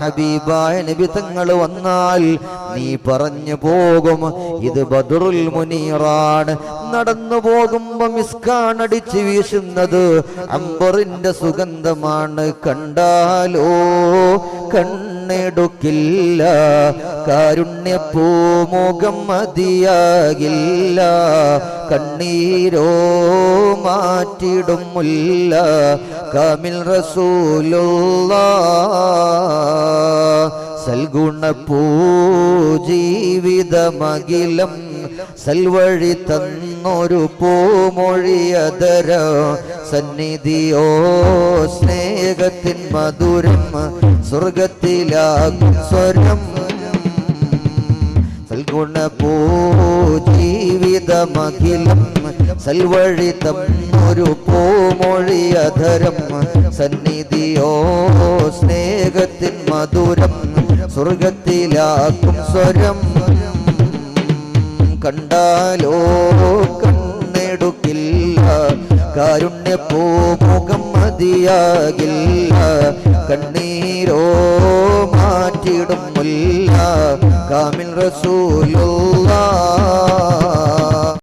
ഹബീബായ നബി തങ്ങൾ വന്നാൽ നീ പറഞ്ഞു പോകും. ഇത് ബദറുൽ മുനീറാണ്. നടന്നു പോകുമ്പോ മിസ്കാണടിച്ച് വീശുന്നത് അമ്പറിന്റെ സുഗന്ധമാണ്. കണ്ടാലോ കണ്ണെടുക്കില്ല. കാരുണ്യപ്പൂമുഖം മതിയാകില്ല. കണ്ണീരോ മാറ്റിടും മുല്ല കാമിൽ റസൂലുള്ള. സൽഗുണപ്പൂ ജീവിതമകിലം സൽവഴി തന്നൊരു പൂമൊഴിയതര സന്നിധിയോ സ്നേഹത്തിൻ മധുരം സ്വർഗത്തിലാകും സ്വരം. സൽഗുണപൂ ജീവിതമഖിലം സൽവഴി തന്നൊരു പൂമൊഴിയധരം സന്നിധിയോ സ്നേഹത്തിൻ മധുരം സ്വർഗത്തിലാക്കും സ്വരം. കണ്ടാലോ കണ്ണെടുക്കില്ല. കാരുണ്യപ്പൂമുഖം മതിയാകില്ല. കണ്ണീരോ മാറ്റിടും മുല്ല കാമിൽ റസൂലുള്ള